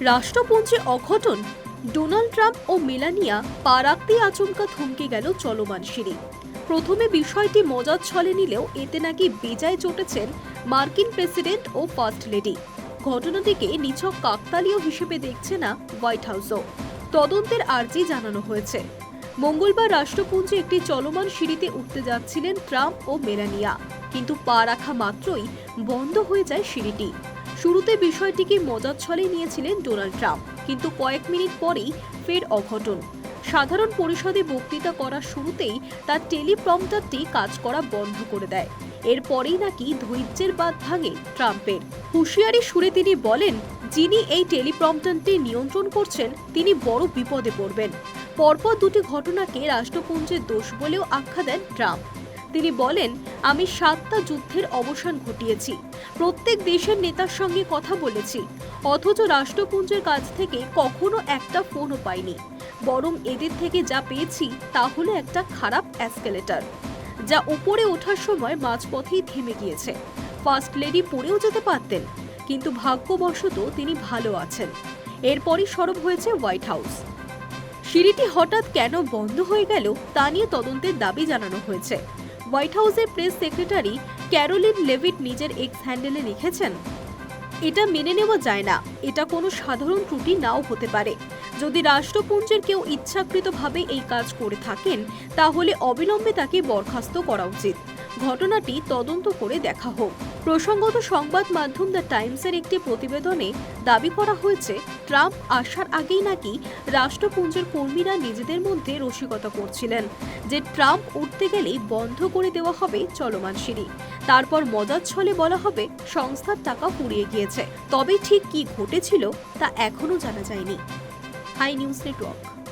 রাষ্ট্রপুঞ্জে অঘটন, Donald Trump ও Melania পা রাখতেই আচমকা থমকে গেল চলমান সিঁড়ি। প্রথমে বিষয়টি মজার ছলে নিলেও এতে নাকি বেজায় চটেছেন মার্কিন প্রেসিডেন্ট ও ফার্স্ট লেডি। ঘটনাটিকে নিছক কাকতালীয় হিসেবে দেখছে না হোয়াইট হাউসও। তদন্তের আর্জি জানানো হয়েছে। মঙ্গলবার রাষ্ট্রপুঞ্জে একটি চলমান সিঁড়িতে উঠতে যাচ্ছিলেন ট্রাম্প ও মেলানিয়া। কিন্তু পা রাখা মাত্রই বন্ধ হয়ে যায় সিঁড়িটি। শুরুতে বিষয়টিকে মজার ছলে নিয়েছিলেন ডোনাল্ড ট্রাম্প, কিন্তু কয়েক মিনিট পরেই ফের অঘটন। সাধারণ পরিষদে বক্তৃতা করার শুরুতেই তার টেলিপ্রম্পটারটি কাজ করা বন্ধ করে দেয়। এরপরেই নাকি ধৈর্যের বাদ ভাঙে ট্রাম্পের। হুঁশিয়ারি সুরে তিনি বলেন, যিনি এই টেলিপ্রম্পটারটি নিয়ন্ত্রণ করছেন, তিনি বড় বিপদে পড়বেন। পরপর দুটি ঘটনাকে রাষ্ট্রপুঞ্জের দোষ বলেও আখ্যা দেন ট্রাম্প। তিনি বলেন আমি সাতটা যুদ্ধের অবসান ঘটিয়েছি। প্রত্যেক দেশের নেতার সঙ্গে কথা বলেছি। অথচ রাষ্ট্রপুঞ্জের কাছ থেকে কখনো একটা ফোনও পাইনি। বরং এদের থেকে যা পেয়েছি তা হলো একটা খারাপ অ্যাসকেলেটার যা উপরে ওঠার সময় মাঝপথেই থেমে গিয়েছে। ফার্স্ট লেডি পড়েও যেতে পারতেন, কিন্তু ভাগ্যবশত তিনি ভালো আছেন। এরপরই সরব হয়েছে হোয়াইট হাউস। সিঁড়িটি হঠাৎ কেন বন্ধ হয়ে গেল তা নিয়ে তদন্তের দাবি জানানো হয়েছে। হোয়াইট হাউসের প্রেস সেক্রেটারি ক্যারোলিন লেভিট নিজের এক্স হ্যান্ডেলে লিখেছেন, এটা মেনে নেওয়া যায় না। এটা কোনো সাধারণ ত্রুটি নাও হতে পারে। যদি রাষ্ট্রপুঞ্জের কেউ ইচ্ছাকৃতভাবে এই কাজ করে থাকেন, তাহলে অবিলম্বে তাকে বরখাস্ত করা উচিত। ঘটনাটি তদন্ত করে দেখা হোক। প্রসঙ্গত সংবাদ মাধ্যম দ্য টাইমসের একটি প্রতিবেদনে দাবি করা হয়েছে, ট্রাম্প আসার আগেই নাকি রাষ্ট্রপুঞ্জের কর্মীরা নিজেদের মধ্যে রসিকতা করছিলেন যে ট্রাম্প উঠতে গেলেই বন্ধ করে দেওয়া হবে চলমান সিঁড়ি। তারপর মজার ছলে বলা হবে, সংস্থার টাকা ফুরিয়ে গিয়েছে। তবে ঠিক কি ঘটেছিল তা এখনও জানা যায়নি। Hi news network.